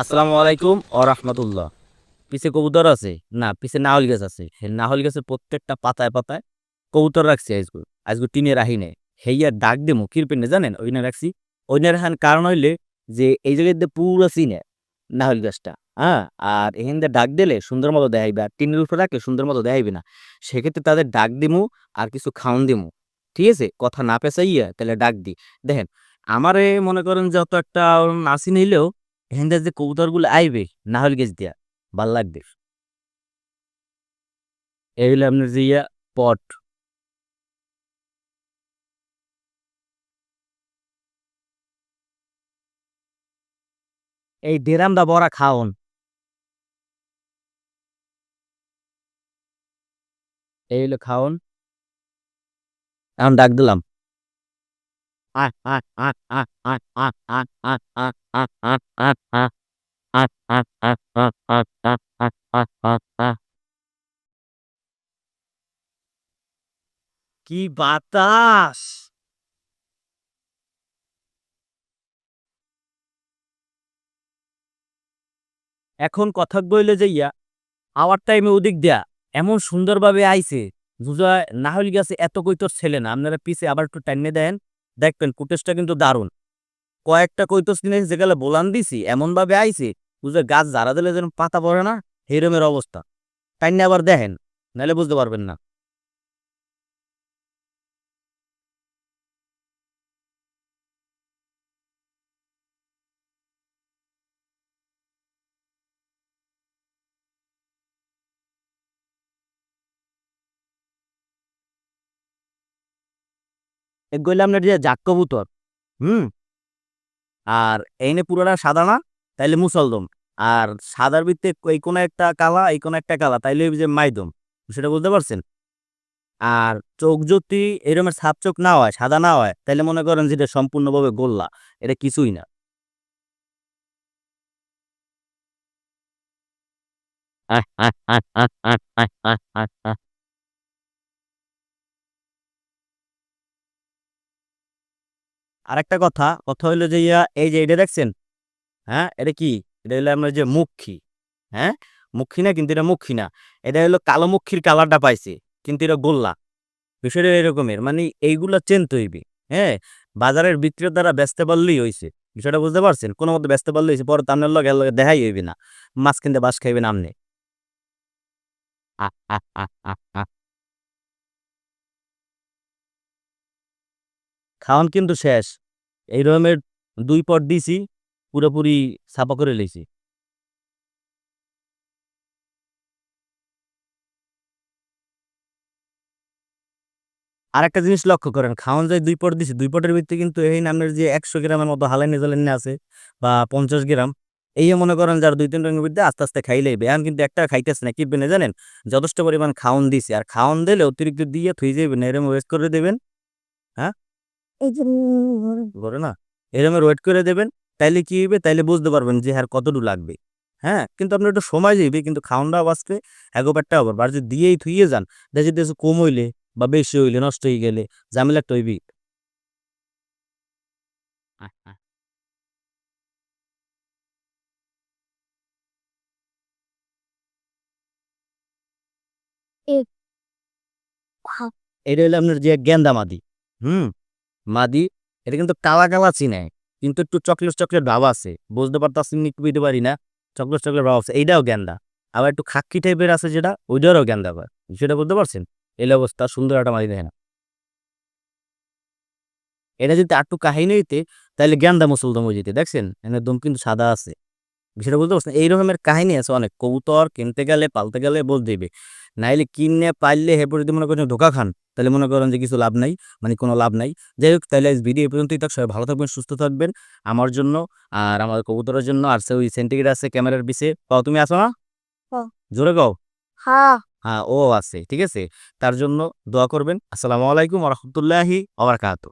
আসসালামু আলাইকুম ও রাহমাতুল্লাহ। পিছে কবুতর আছে? না, পিছে নাহল গাছ আছে। নাহল গাছের প্রত্যেকটা পাতায় পাতায় কবুতর রাখছি আজকে আজকে টিনে রাহি নেই হেইয়া ডাক দেমু কিরপেনে জানেন? ওইনে রাখছি। ওইনে রাখান কারণ হইলে যে এই জায়গায় দিয়ে পুরো চিনে নাহল গাছটা হ্যাঁ? আর এখান দিয়ে ডাক দিলে সুন্দর মতো দেখাইবে, আর টিনের উপরে রাখলে সুন্দর মতো দেখাইবে না। সেক্ষেত্রে তাদের ডাক দিমু আর কিছু খাওন দিমু। ঠিক আছে? কথা না পেঁচাইয়া তাহলে ডাক দি। দেখেন, আমারে মনে করেন যে অত একটা নাসি নিলেও দিয়ে যে কবুতরগুলো আইবে নাহল গেছ দিয়া, ভালো লাগবে। এই হলো আপনার যে ইয়া, পট। এই ডেরামদা বড়া খাওন। এই হলো খাওন। এখন ডাক দিলাম। কি বাতাস? এখন কথা বইলে যাইয়া আওয়ার টাইমে ওদিক দেয়া, এমন সুন্দরভাবে আইছে। বুঝা নাহল গেছে এত কৈতর ছেলে না। আপনারা পিছে আবার একটু টাইমে দেন। দেখবেন কুটেসটা কিন্তু দারুণ। কয়েকটা কৈতস নিয়ে যেগুলো বোলান দিছি, এমনভাবে আইছি বুঝলে বুঝে গাছ জারা দিলে যেন পাতা পড়ে না, হেরমের অবস্থা। টাইনে আবার দেখেন নাহলে বুঝতে পারবেন না। এগুলো আপনার যে জাক কবুতর হুম আর এইনে পুরোটা সাদা না তাইলে মুসলদম আর সাদার ভিত্তে এই কোনো একটা কালা এই কোনো একটা কালা তাইলে যে মাইদম সেটা বুঝতে পারছেন আর চোখ যদি এরমের সাপ চোখ না হয় সাদা না হয় তাইলে মনে করেন যেটা সম্পূর্ণভাবে গোল্লা এটা কিছুই না আহ, আহ, আহ, আহ, আহ, আহ, আহ, আহ, আহ। আরেকটা কথা কথা হইল যে ইয়া এই যে এটা দেখছেন? হ্যাঁ এটা কি? এটা হলো আমরা যে মুখী। হ্যাঁ? মুখী না কিন্তু এটা মুখী না। এটা হলো কালো মুখীর কালারটা পাইছে কিন্তু এটা গোল্লা। বিষয়টা এরকমের মানে এইগুলা চেন তৈবি হ্যাঁ? বাজারের বিক্রেতারা দ্বারা ব্যস্ত পারলেই হয়েছে বিষয়টা বুঝতে পারছেন? কোনো মতো ব্যস্ত পারলেই হয়েছে পরে তার লগে লগে দেখাই হইবে না। মাছ কিনতে বাস খাইবে না আমনে। আহ, আহ, আহ, আহ, খাওয়ান কিন্তু শেষ। এই রকমের দুই পট দিছি, পুরোপুরি ছাপা করে লইছি। আরেকটা জিনিস লক্ষ্য করেন খাওয়ান যায় দুই পট দিছি, দুই পটের ভিত্তি কিন্তু এই নামের যে একশো গ্রামের মতো হালাই নেজালেন আছে, বা পঞ্চাশ গ্রাম এই মনে করেন যার দুই তিন রঙের ভিত্তি আস্তে আস্তে খাইলেই এখন কিন্তু একটা খাইতেছে না, কি বেনে জানেন? যথেষ্ট পরিমাণ খাওয়ান দিছি, আর খাওয়ান দিলে অতিরিক্ত দিয়ে থুই যাবেন এরম ওয়েস্ট করে দেবেন হ্যাঁ? করে না এরমের ওয়েট করে দেবেন তাইলে কি হইবে? তাইলে বুঝতে পারবেন যে হ্যাঁ কতটুকু লাগবে। হ্যাঁ কিন্তু আপনার একটু সময় যাইবে কিন্তু খাওয়ানটাও বাঁচবে এগোপারটা আবার আর যদি দিয়েই থুইয়ে যান। দেখি দেশে কম হইলে বা বেশি হইলে নষ্ট হয়ে গেলে ঝামেলা একটা হইবি এটা হলো আপনার যে গেন্দা মাদি হুম? মাদি, এটা কিন্তু কালা কালা চিনে, কিন্তু একটু চকলেট চকলেট ভাব আছে। বুঝতে পারতাছি একটু বুঝতে পারি না। চকলেট চকলেট ভাব আছে। এইটাও গেন্দা। আবার একটু খাক্কি টাইপের আছে যেটা, ওইটারও গেন্দা আবার। সেটা বুঝতে পারছেন? এই অবস্থা, সুন্দর একটা মাদি দেখে না এটা যদি আটটু কাহিনী হইতে, তাহলে গেন্দা মুসলদম হয়ে যেতে, দেখছেন? এনে দম কিন্তু সাদা আছে। বিষয়টা বুঝতে পারছেন? এই রকমের কাহিনী আছে অনেক। কবুতর কিনতে গেলে, পালতে গেলে বল দিবে। নাইলে কিনে পাইলে হেপর যদি মনে করেন ধোকা খান তাহলে মনে করেন যে কিছু লাভ নাই মানে কোনো লাভ নাই। যাই হোক তাহলে ভিডিও এই পর্যন্তই থাক সবাই ভালো থাকবেন সুস্থ থাকবেন। আমার জন্য আর আমার কবুতরের জন্য আর সে ওই সেন্টিগ্রেড আছে ক্যামেরার পিছে। পাও তুমি আসো না। জোরে গাও হ্যাঁ হ্যাঁ ও আছে ঠিক আছে। তার জন্য দোয়া করবেন। আসসালামু আলাইকুম রহমতুল্লাহি আবরকাত